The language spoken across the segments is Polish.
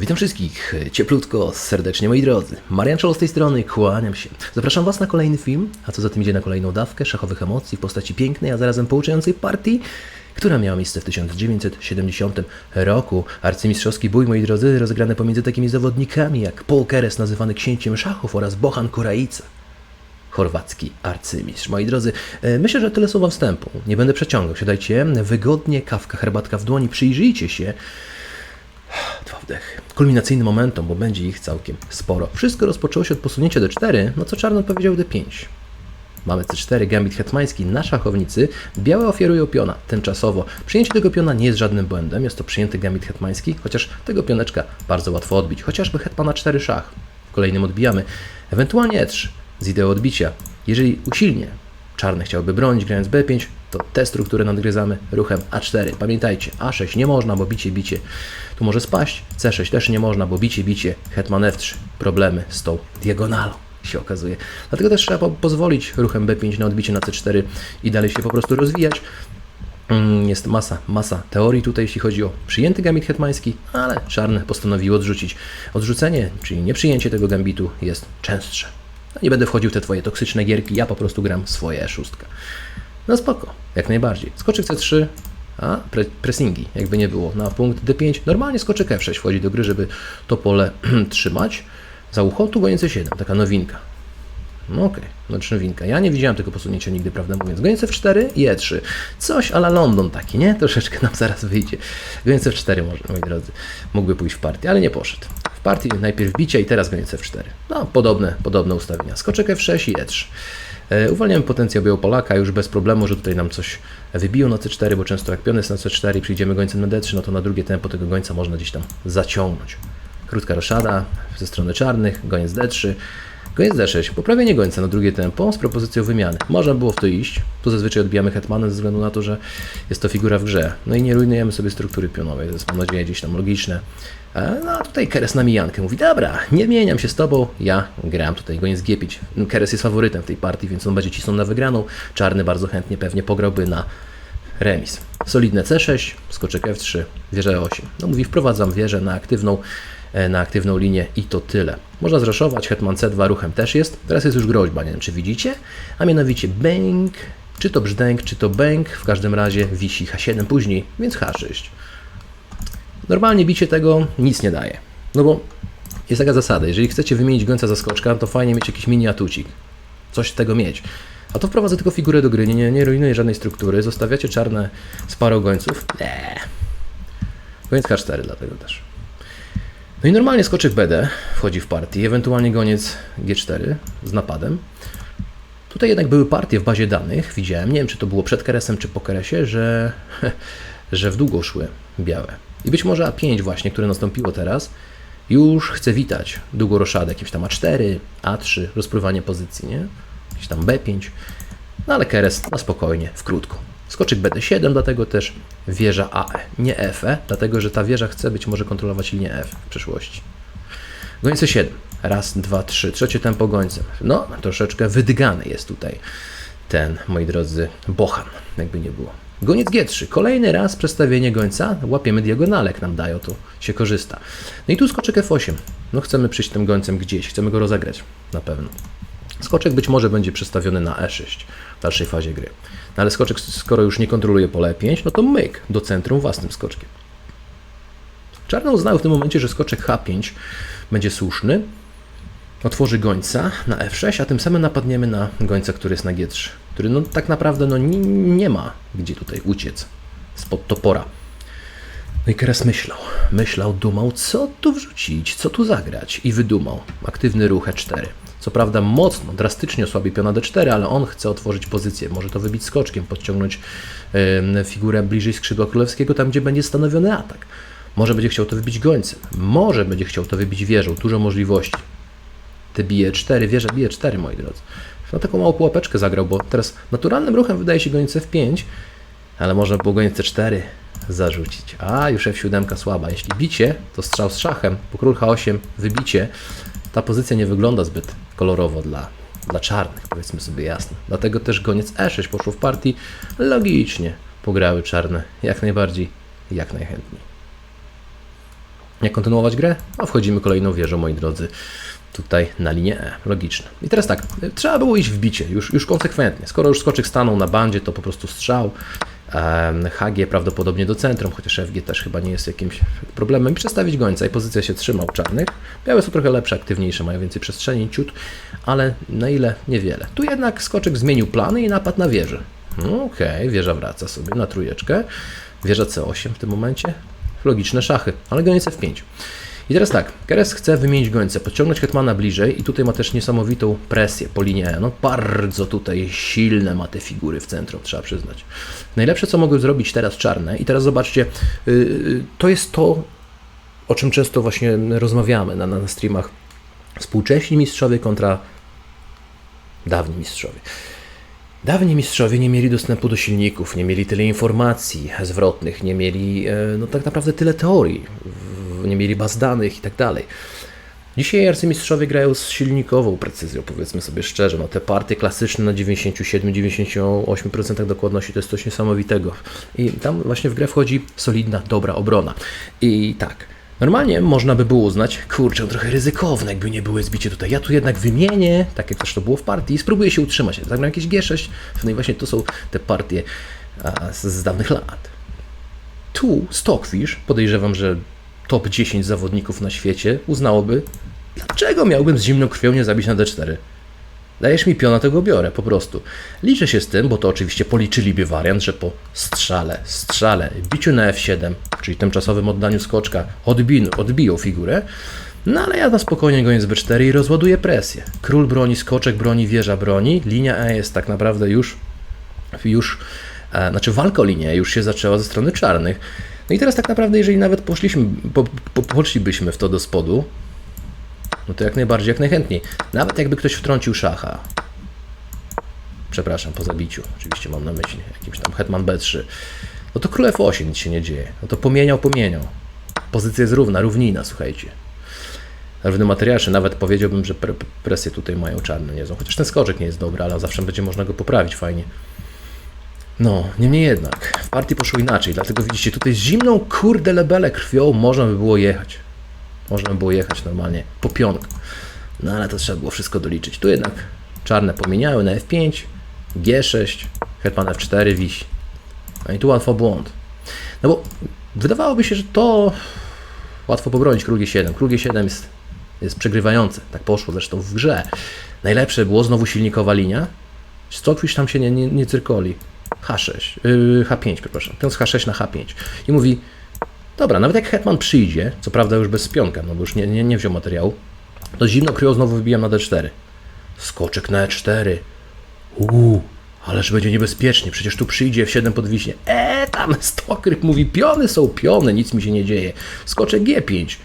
Witam wszystkich cieplutko, serdecznie moi drodzy. Marian Czolo z tej strony, kłaniam się. Zapraszam Was na kolejny film, a co za tym idzie na kolejną dawkę szachowych emocji w postaci pięknej, a zarazem pouczającej partii, która miała miejsce w 1970 roku. Arcymistrzowski bój, moi drodzy, rozegrany pomiędzy takimi zawodnikami jak Paul Keres, nazywany księciem szachów oraz Bohan Kuraica chorwacki arcymistrz. Moi drodzy, e, myślę, że tyle słowa wstępu. Nie będę przeciągał. Siadajcie wygodnie, kawka, herbatka w dłoni, przyjrzyjcie się. Dwa wdechy. Kulminacyjnym momentom, bo będzie ich całkiem sporo. Wszystko rozpoczęło się od posunięcia D4, no co czarno powiedział D5. Mamy C4, gambit hetmański na szachownicy. Białe ofiarują piona tymczasowo. Przyjęcie tego piona nie jest żadnym błędem, jest to przyjęty gambit hetmański, chociaż tego pioneczka bardzo łatwo odbić. Chociażby hetmana 4 szach. W kolejnym odbijamy. Ewentualnie E3 z ideą odbicia. Jeżeli usilnie czarne chciałby bronić grając B5, to tę strukturę nadgryzamy ruchem A4. Pamiętajcie, A6 nie można, bo bicie, bicie tu może spaść, C6 też nie można, bo bicie, bicie, hetman F3. Problemy z tą diagonalą się okazuje. Dlatego też trzeba po pozwolić ruchem B5 na odbicie na C4 i dalej się po prostu rozwijać. Mm, Jest masa, masa teorii tutaj, jeśli chodzi o przyjęty gambit hetmański, ale czarne postanowiły odrzucić. Odrzucenie, czyli nieprzyjęcie tego gambitu jest częstsze. Nie będę wchodził w te twoje toksyczne gierki, ja po prostu gram swoje E6. No spoko, jak najbardziej. Skoczyk C3, a pre pressingi, jakby nie było, na punkt D5. Normalnie skoczyk F6 wchodzi do gry, żeby to pole trzymać. Za ucho, tu goniec C7, taka nowinka. No okej, okay. no nowinka. Ja nie widziałem tego posunięcia nigdy, prawdę mówiąc. Goniec F4 i E3. Coś ala London taki, nie? Troszeczkę nam zaraz wyjdzie. Goniec F4 może, moi drodzy, mógłby pójść w partię, ale nie poszedł. Partii najpierw bicie i teraz goniec F4. No, podobne, podobne ustawienia. Skoczek F6 i E3. E, Uwalniamy potencjał Białopolaka już bez problemu, że tutaj nam coś wybiją na C4, bo często jak pion jest na C4 i przyjdziemy gońcem na D3, no to na drugie tempo tego gońca można gdzieś tam zaciągnąć. Krótka roszada ze strony czarnych, goniec D3, goniec D6, poprawienie gońca na drugie tempo z propozycją wymiany. Można było w to iść, tu zazwyczaj odbijamy hetmanem ze względu na to, że jest to figura w grze. No i nie rujnujemy sobie struktury pionowej, to jest mam nadzieję gdzieś tam logiczne. E, No a tutaj Keres na mijankę mówi, dobra, nie mieniam się z tobą, ja gram tutaj goniec G5. Keres jest faworytem w tej partii, więc on będzie cisnął na wygraną. Czarny bardzo chętnie pewnie pograłby na remis. Solidne C6, skoczek F3, wieża E8. No mówi, wprowadzam wieżę na aktywną, e, na aktywną linię i to tyle. Można zraszować, hetman C2 ruchem też jest. Teraz jest już groźba, nie wiem czy widzicie, a mianowicie bęk, czy to brzdęk, czy to bęk, w każdym razie wisi H7 później, więc H6. Normalnie bicie tego nic nie daje. No bo jest taka zasada, jeżeli chcecie wymienić gońca za skoczka, to fajnie mieć jakiś mini atucik. Coś z tego mieć. A to wprowadza tylko figurę do gry, nie, nie, nie rujnuje żadnej struktury. Zostawiacie czarne z parą gońców. Nie. Goniec H4 dlatego też. No i normalnie skoczek BD wchodzi w partię, ewentualnie goniec G4 z napadem. Tutaj jednak były partie w bazie danych, widziałem, nie wiem czy to było przed Keresem czy po Keresie, że, że w długo szły białe. I być może A5 właśnie, które nastąpiło teraz, już chce witać długą roszadę, jakimś tam A4, A3, rozpływanie pozycji, nie? Jakiś tam B5. No ale Keres na spokojnie, w krótko. Skoczyk BD7, dlatego też wieża AE, nie FE, dlatego że ta wieża chce być może kontrolować linię F w przyszłości. Gońce 7. Raz, dwa, trzy. Trzecie tempo gońcem. No, troszeczkę wydygany jest tutaj ten, moi drodzy, Bohan, jakby nie było. Goniec G3. Kolejny raz przestawienie gońca. Łapiemy diagonale, jak nam dają, to się korzysta. No i tu skoczek F8. No chcemy przyjść tym gońcem gdzieś, chcemy go rozegrać, na pewno. Skoczek być może będzie przestawiony na E6 w dalszej fazie gry. No ale skoczek, skoro już nie kontroluje pole E5, no to myk do centrum własnym skoczkiem. Czarno uznały w tym momencie, że skoczek H5 będzie słuszny. Otworzy gońca na F6, a tym samym napadniemy na gońca, który jest na G3, który no, tak naprawdę no, nie, nie ma gdzie tutaj uciec spod topora. No i Keres myślał, myślał, dumał, co tu wrzucić, co tu zagrać i wydumał. Aktywny ruch E4. Co prawda mocno, drastycznie osłabi piona D4, ale on chce otworzyć pozycję. Może to wybić skoczkiem, podciągnąć e, figurę bliżej skrzydła królewskiego, tam gdzie będzie stanowiony atak. Może będzie chciał to wybić gońcem, może będzie chciał to wybić wieżą, dużo możliwości. Te bije 4, wieża bije 4, moi drodzy. Na taką małą pułapeczkę zagrał, bo teraz naturalnym ruchem wydaje się goniec F5, ale można było goniec C4 zarzucić. A, już F7 słaba. Jeśli bicie, to strzał z szachem, po król H8 wybicie. Ta pozycja nie wygląda zbyt kolorowo dla, dla czarnych, powiedzmy sobie jasno. Dlatego też goniec E6 poszło w partii logicznie. Pograły czarne jak najbardziej, jak najchętniej. Jak kontynuować grę? No wchodzimy kolejną wieżą, moi drodzy. Tutaj na linię E. Logiczne. I teraz tak, trzeba było iść w bicie, już, już konsekwentnie. Skoro już skoczek stanął na bandzie, to po prostu strzał. HG prawdopodobnie do centrum, chociaż FG też chyba nie jest jakimś problemem. Przestawić gońca i pozycja się trzyma u czarnych. Białe są trochę lepsze, aktywniejsze, mają więcej przestrzeni, ciut, ale na ile? Niewiele. Tu jednak skoczek zmienił plany i napadł na wieżę. No, Okej, wieża wraca sobie na trójeczkę. Wieża C8 w tym momencie. Logiczne szachy, ale goniec F5. I teraz tak, Keres chce wymienić gońcę, podciągnąć Hetmana bliżej i tutaj ma też niesamowitą presję po linii E. No bardzo tutaj silne ma te figury w centrum, trzeba przyznać. Najlepsze, co mogły zrobić teraz czarne i teraz zobaczcie, yy, to jest to, o czym często właśnie rozmawiamy na, na streamach. Współcześni mistrzowie kontra dawni mistrzowie. Dawni mistrzowie nie mieli dostępu do silników, nie mieli tyle informacji zwrotnych, nie mieli e, no, tak naprawdę tyle teorii, w- nie mieli baz danych i tak dalej. Dzisiaj arcymistrzowie grają z silnikową precyzją, powiedzmy sobie szczerze. No, te partie klasyczne na 97-98% dokładności to jest coś niesamowitego. I tam właśnie w grę wchodzi solidna, dobra obrona. I tak, normalnie można by było uznać, kurczę, trochę ryzykowne, jakby nie było zbicie tutaj. Ja tu jednak wymienię, tak jak też to było w partii, i spróbuję się utrzymać. Zagram jakieś G6, no i właśnie to są te partie a, z, z dawnych lat. Tu Stockfish, podejrzewam, że top 10 zawodników na świecie uznałoby, dlaczego miałbym z zimną krwią nie zabić na D4. Dajesz mi piona, to go biorę, po prostu. Liczę się z tym, bo to oczywiście policzyliby wariant, że po strzale, strzale, biciu na F7, czyli tymczasowym oddaniu skoczka, odbin, odbiją figurę, no ale ja spokojnie gonię z B4 i rozładuję presję. Król broni, skoczek broni, wieża broni, linia E jest tak naprawdę już już, e, znaczy walka o linię już się zaczęła ze strony czarnych. No i teraz tak naprawdę, jeżeli nawet poszliśmy, po, po, poszlibyśmy w to do spodu, no to jak najbardziej, jak najchętniej. Nawet jakby ktoś wtrącił szacha. Przepraszam, po zabiciu, oczywiście mam na myśli, jakimś tam hetman B3. No to król F8 nic się nie dzieje. No to pomieniał, pomieniał. Pozycja jest równa, równina, słuchajcie. Na równym materiale, nawet powiedziałbym, że pre, presję tutaj mają czarne niezłą. Chociaż ten skoczek nie jest dobry, ale zawsze będzie można go poprawić fajnie. No, niemniej jednak, w partii poszło inaczej, dlatego widzicie, tutaj z zimną kurde lebele krwią można by było jechać. Można by było jechać normalnie po pionku. No ale to trzeba było wszystko doliczyć. Tu jednak czarne pomieniały na F5, G6, hetman F4 wisi. No i tu łatwo błąd. No bo wydawałoby się, że to łatwo pobronić król G7. Król G7 jest, jest przegrywający. Tak poszło zresztą w grze. Najlepsze było znowu silnikowa linia. Stockfish tam się nie, nie, nie cyrkoli. H6, yy, H5, przepraszam. Piąc H6 na H5. I mówi, dobra, nawet jak hetman przyjdzie, co prawda już bez pionka, no bo już nie, nie, nie wziął materiału, to zimno kryją znowu wybijam na D4. Skoczek na E4. Uuu, ależ będzie niebezpiecznie, przecież tu przyjdzie w 7 podwiśnie. E, tam Stokryp mówi, piony są piony, nic mi się nie dzieje. Skoczek G5.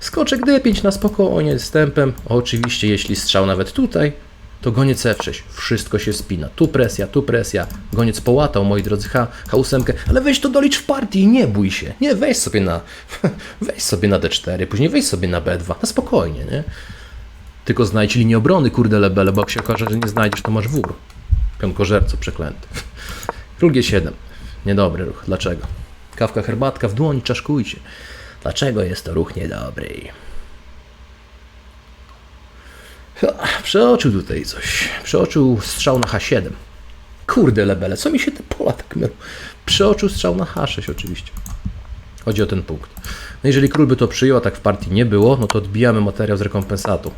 Skoczek D5 na spokojnie, z tempem. Oczywiście, jeśli strzał nawet tutaj, to goniec F6. Wszystko się spina. Tu presja, tu presja. Goniec połatał, moi drodzy, H, H8, ale weź to dolicz w partii, nie bój się. Nie, weź sobie na, weź sobie na D4, później weź sobie na B2, na spokojnie, nie? Tylko znajdź linię obrony, kurde lebele, bo jak się okaże, że nie znajdziesz, to masz wór. Pionkożerco przeklęty. Król G7. Niedobry ruch. Dlaczego? Kawka, herbatka w dłoni, czaszkujcie. Dlaczego jest to ruch niedobry? Ha, Przeoczył tutaj coś. Przeoczył strzał na H7. Kurde lebele, co mi się te pola tak mylą? Przeoczył strzał na H6 oczywiście. Chodzi o ten punkt. No jeżeli król by to przyjął, a tak w partii nie było, no to odbijamy materiał z rekompensatu.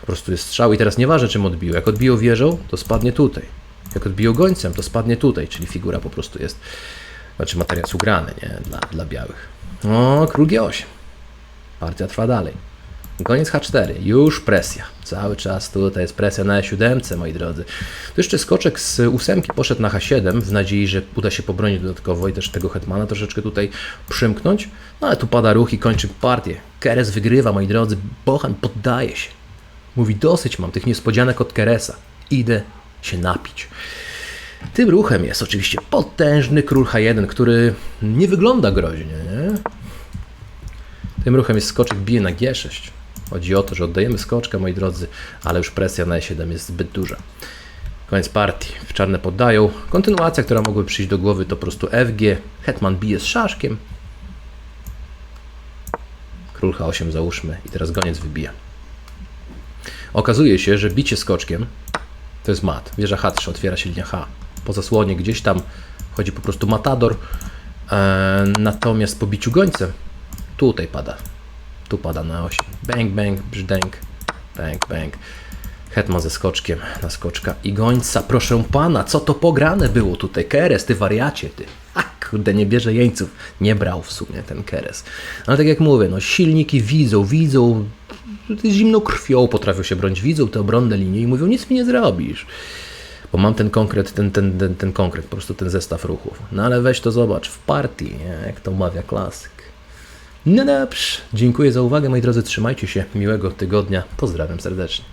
Po prostu jest strzał i teraz nieważne czym odbił. Jak odbiją wieżą, to spadnie tutaj. Jak odbiją gońcem, to spadnie tutaj, czyli figura po prostu jest, znaczy materiał jest ugrany, nie? Dla, dla białych. O, król G8. Partia trwa dalej. Koniec H4, już presja. Cały czas tutaj jest presja na E7, moi drodzy. Tu jeszcze skoczek z ósemki poszedł na H7 w nadziei, że uda się pobronić dodatkowo i też tego hetmana troszeczkę tutaj przymknąć. No ale tu pada ruch i kończy partię. Keres wygrywa, moi drodzy. Bohan poddaje się. Mówi, dosyć mam tych niespodzianek od Keresa. Idę się napić. Tym ruchem jest oczywiście potężny król H1, który nie wygląda groźnie, nie? Tym ruchem jest skoczek bije na G6. Chodzi o to, że oddajemy skoczkę, moi drodzy, ale już presja na E7 jest zbyt duża. Koniec partii. W czarne poddają. Kontynuacja, która mogłaby przyjść do głowy, to po prostu FG. Hetman bije z szaszkiem. Król H8 załóżmy i teraz goniec wybija. Okazuje się, że bicie skoczkiem to jest mat. Wieża H3 otwiera się linia H. Po zasłonie gdzieś tam chodzi po prostu matador. E, natomiast po biciu gońcem tutaj pada. Tu pada na 8. Bang, bang, brzdęk. Bang, bang. Hetman ze skoczkiem na skoczka i gońca. Proszę pana, co to pograne było tutaj? Keres, ty wariacie, ty. A kurde, nie bierze jeńców. Nie brał w sumie ten Keres. Ale tak jak mówię, no silniki widzą, widzą, zimną krwią potrafią się bronić, widzą te obronne linie i mówią, nic mi nie zrobisz. Bo mam ten konkret, ten, ten, ten, ten konkret, po prostu ten zestaw ruchów. No ale weź to zobacz w partii, nie? jak to mawia klasyk. No dobrze, dziękuję za uwagę moi drodzy, trzymajcie się, miłego tygodnia, pozdrawiam serdecznie.